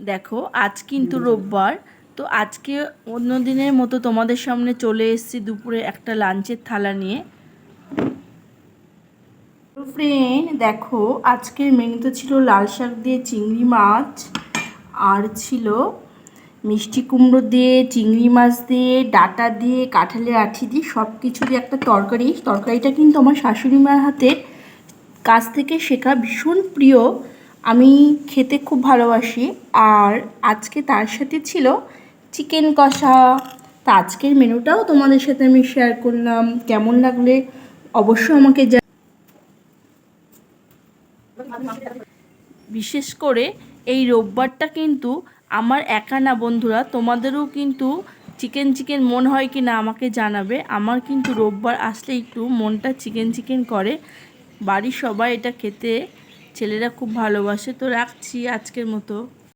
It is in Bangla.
দেখো, আজ কিন্তু রোববার। তো আজকে অন্য দিনের মতো তোমাদের সামনে চলে এসেছি দুপুরে একটা লাঞ্চের থালা নিয়ে। ফ্রেন্ড দেখো, আজকের মেনুতে ছিল লাল শাক দিয়ে চিংড়ি মাছ, আর ছিল মিষ্টি কুমড়ো দিয়ে, চিংড়ি মাছ দিয়ে, ডাটা দিয়ে, কাঁঠালের আঠি দিয়ে সব কিছু দিয়ে একটা তরকারি। তরকারিটা কিন্তু আমার শাশুড়ি মার হাতে কাছ থেকে শেখা ভীষণ প্রিয়। আমি খেতে খুব ভালোবাসি আর আজকে তার সাথে ছিল চিকেন কষা। তা আজকের মেনুটাও তোমাদের সাথে আমি শেয়ার করলাম। কেমন লাগলে অবশ্যই আমাকে বিশেষ করে এই রোববারটা কিন্তু আমার একা না বন্ধুরা, তোমাদেরও কিন্তু চিকেন চিকেন মন হয় কি না আমাকে জানাবে। আমার কিন্তু রোববার আসলে একটু মনটা চিকেন চিকেন করে। বাড়ির সবাই এটা খেতে ছেলেরা খুব ভালোবাসে। তো রাখছি আজকের মতো।